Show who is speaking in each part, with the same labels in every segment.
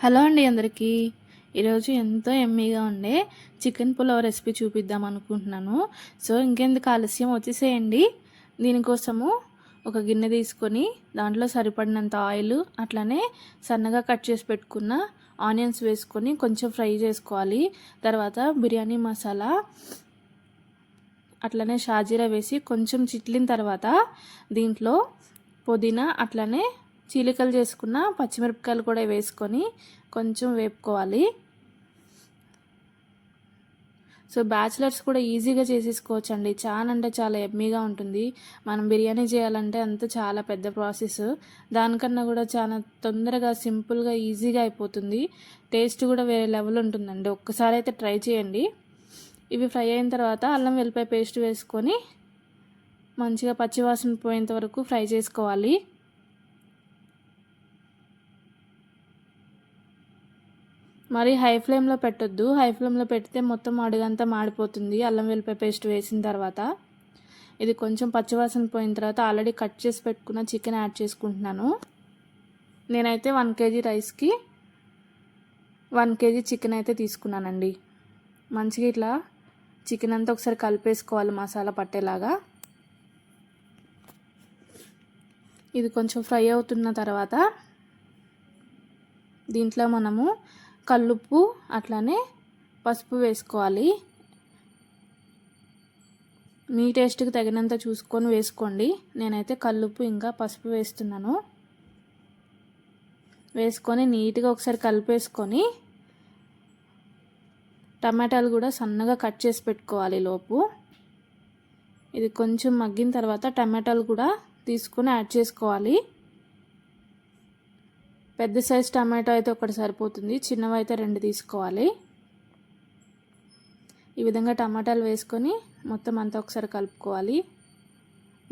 Speaker 1: Hello అండి అందరికీ. ఈరోజు ఎంతో ఎమ్మీగా ఉండే చికెన్ పులావ్ రెసిపీ చూపిద్దాం అనుకుంటున్నాను. సో ఇంకెందుకు ఆలస్యం? వచ్చేసేయండి. దీనికోసము ఒక గిన్నె తీసుకొని దాంట్లో సరిపడినంత ఆయిల్ అట్లనే సన్నగా కట్ చేసి పెట్టుకున్న ఆనియన్స్ వేసుకొని కొంచెం ఫ్రై చేసుకోవాలి. తర్వాత బిర్యానీ మసాలా అట్లనే షాజీరా వేసి కొంచెం చిట్లిన తర్వాత దీంట్లో పుదీనా అట్లనే చీలికలు చేసుకున్న పచ్చిమిరపకాయలు కూడా వేసుకొని కొంచెం వేపుకోవాలి. సో బ్యాచిలర్స్ కూడా ఈజీగా చేసేసుకోవచ్చు అండి చాలా అంటే చాలా ఎమ్మీగా ఉంటుంది. మనం బిర్యానీ చేయాలంటే అంత చాలా పెద్ద ప్రాసెస్. దానికన్నా కూడా చాలా తొందరగా సింపుల్గా ఈజీగా అయిపోతుంది. టేస్ట్ కూడా వేరే లెవెల్ ఉంటుందండి. ఒక్కసారి అయితే ట్రై చేయండి. ఇవి ఫ్రై అయిన తర్వాత అల్లం వెల్లిపాయ పేస్ట్ వేసుకొని మంచిగా పచ్చివాసన పోయేంత వరకు ఫ్రై చేసుకోవాలి. మరి హై ఫ్లేమ్లో పెట్టొద్దు. హై ఫ్లేమ్లో పెడితే మొత్తం అడుగంతా మాడిపోతుంది. అల్లం వెల్లిపాయ పేస్ట్ వేసిన తర్వాత. ఇది కొంచెం పచ్చివాసన పోయిన తర్వాత ఆల్రెడీ కట్ చేసి పెట్టుకున్న చికెన్ యాడ్ చేసుకుంటున్నాను. నేనైతే వన్ కేజీ రైస్కి వన్ కేజీ చికెన్ అయితే తీసుకున్నానండి. మంచిగా ఇట్లా చికెన్ అంతా ఒకసారి కలిపేసుకోవాలి మసాలా పట్టేలాగా. ఇది కొంచెం ఫ్రై అవుతున్న తర్వాత దీంట్లో మనము కల్లుప్పు అట్లానే పసుపు వేసుకోవాలి. మీ టేస్ట్కి తగినంత చూసుకొని వేసుకోండి. నేనైతే కల్లుప్పు ఇంకా పసుపు వేస్తున్నాను. వేసుకొని నీట్గా ఒకసారి కలిపేసుకొని టమాటాలు కూడా సన్నగా కట్ చేసి పెట్టుకోవాలి లోపు. ఇది కొంచెం మగ్గిన తర్వాత టమాటాలు కూడా తీసుకొని యాడ్ చేసుకోవాలి. పెద్ద సైజ్ టమాటో అయితే ఒకటి సరిపోతుంది. చిన్నవి అయితే రెండు తీసుకోవాలి. ఈ విధంగా టమాటాలు వేసుకొని మొత్తం అంతా ఒకసారి కలుపుకోవాలి.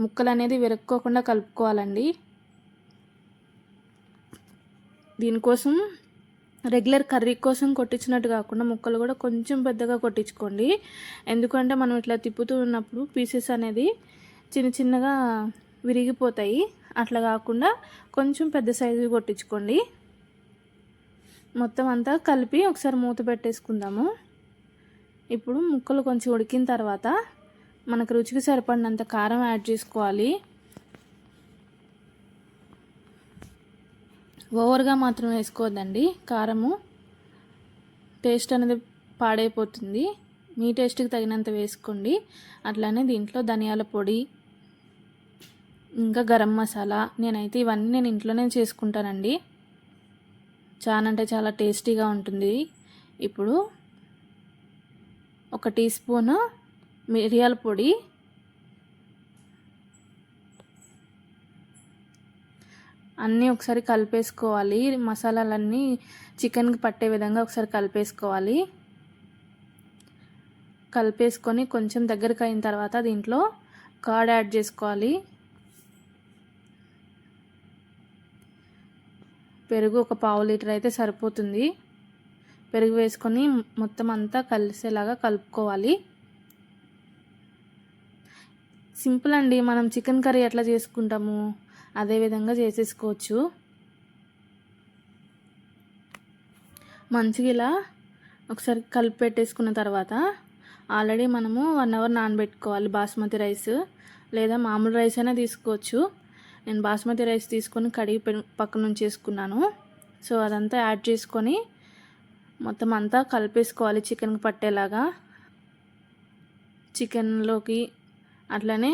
Speaker 1: ముక్కలు అనేది విరక్కోకుండా కలుపుకోవాలండి. దీనికోసం రెగ్యులర్ కర్రీ కోసం కొట్టించినట్టు కాకుండా ముక్కలు కూడా కొంచెం పెద్దగా కొట్టించుకోండి. ఎందుకంటే మనం ఇట్లా తిప్పుతూ ఉన్నప్పుడు పీసెస్ అనేది చిన్న చిన్నగా విరిగిపోతాయి. అట్లా కాకుండా కొంచెం పెద్ద సైజు కొట్టించుకోండి. మొత్తం అంతా కలిపి ఒకసారి మూత పెట్టేసుకుందాము. ఇప్పుడు ముక్కలు కొంచెం ఉడికిన తర్వాత మనకు రుచికి సరిపడినంత కారం యాడ్ చేసుకోవాలి. ఓవర్గా మాత్రం వేసుకోవద్దండి. కారము టేస్ట్ అనేది పాడైపోతుంది. మీ టేస్ట్కి తగినంత వేసుకోండి. అట్లానే దీంట్లో ధనియాల పొడి ఇంకా గరం మసాలా నేనైతే ఇవన్నీ నేను ఇంట్లోనే చేసుకుంటానండి. చాలా అంటే చాలా టేస్టీగా ఉంటుంది. ఇప్పుడు ఒక టీ స్పూన్ మిరియాల పొడి అన్నీ ఒకసారి కలిపేసుకోవాలి. మసాలాలన్నీ చికెన్కి పట్టే విధంగా ఒకసారి కలిపేసుకోవాలి. కలిపేసుకొని కొంచెం దగ్గరకు అయిన తర్వాత దీంట్లో కార్డ్ యాడ్ చేసుకోవాలి. పెరుగు ఒక పావు లీటర్ అయితే సరిపోతుంది. పెరుగు వేసుకొని మొత్తం అంతా కలిసేలాగా కలుపుకోవాలి. సింపుల్ అండి. మనం చికెన్ కర్రీ ఎట్లా చేసుకుంటాము అదే విధంగా చేసేసుకోవచ్చు. మంచిగా ఇలా ఒకసారి కలిపి పెట్టేసుకున్న తర్వాత ఆల్రెడీ మనము వన్ అవర్ నానబెట్టుకోవాలి బాస్మతి రైస్ లేదా మామూలు రైస్ అయినా తీసుకోవచ్చు. నేను బాస్మతి రైస్ తీసుకొని కడిగి పక్కన చేసుకున్నాను సో అదంతా యాడ్ చేసుకొని మొత్తం అంతా కలిపేసుకోవాలి చికెన్కి పట్టేలాగా. చికెన్లోకి అట్లనే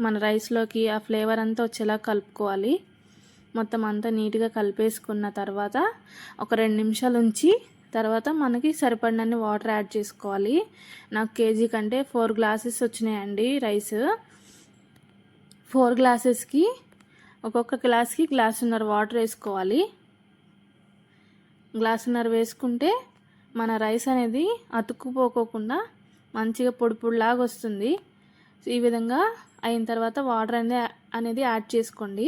Speaker 1: మన రైస్లోకి ఆ ఫ్లేవర్ అంతా వచ్చేలా కలుపుకోవాలి. మొత్తం అంతా నీట్గా కలిపేసుకున్న తర్వాత ఒక రెండు నిమిషాలు ఉంచి తర్వాత మనకి సరిపడినన్ని వాటర్ యాడ్ చేసుకోవాలి. నాకు కేజీ కంటే ఫోర్ గ్లాసెస్ వచ్చినాయండి రైస్. ఫోర్ గ్లాసెస్కి ఒక్కొక్క గ్లాస్కి గ్లాసున్నర వాటర్ వేసుకోవాలి. గ్లాసున్నర వేసుకుంటే మన రైస్ అనేది అతుక్కుపోకోకుండా మంచిగా పొడి పొడిలాగా వస్తుంది. ఈ విధంగా అయిన తర్వాత వాటర్ అనేది అనేది యాడ్ చేసుకోండి.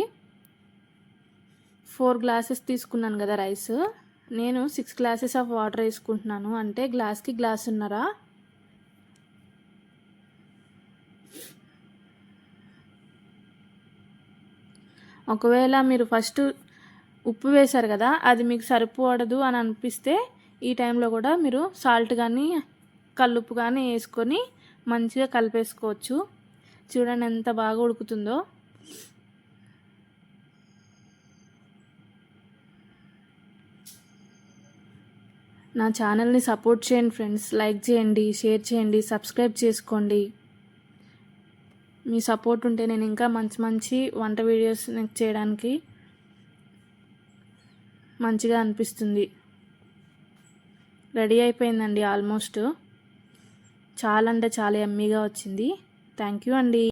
Speaker 1: ఫోర్ గ్లాసెస్ తీసుకున్నాను కదా రైస్. నేను సిక్స్ గ్లాసెస్ ఆఫ్ వాటర్ వేసుకుంటున్నాను. అంటే గ్లాస్కి గ్లాస్ ఉన్నారా ఒకవేళ మీరు ఫస్ట్ ఉప్పు వేశారు కదా అది మీకు సరిపోడదు అని అనిపిస్తే ఈ టైంలో కూడా మీరు సాల్ట్ కానీ కల్లుప్పు కానీ వేసుకొని మంచిగా కలిపేసుకోవచ్చు. చూడండి ఎంత బాగా ఉడుకుతుందో. నా ఛానల్ని సపోర్ట్ చేయండి ఫ్రెండ్స్. లైక్ చేయండి షేర్ చేయండి సబ్స్క్రైబ్ చేసుకోండి. మీ సపోర్ట్ ఉంటే నేను ఇంకా మంచి మంచి వంట వీడియోస్ చేయడానికి మంచిగా అనిపిస్తుంది. రెడీ అయిపోయిందండి ఆల్మోస్ట్. చాలా అంటే చాలా ఎమ్మీగా వచ్చింది. థ్యాంక్ యూ అండి.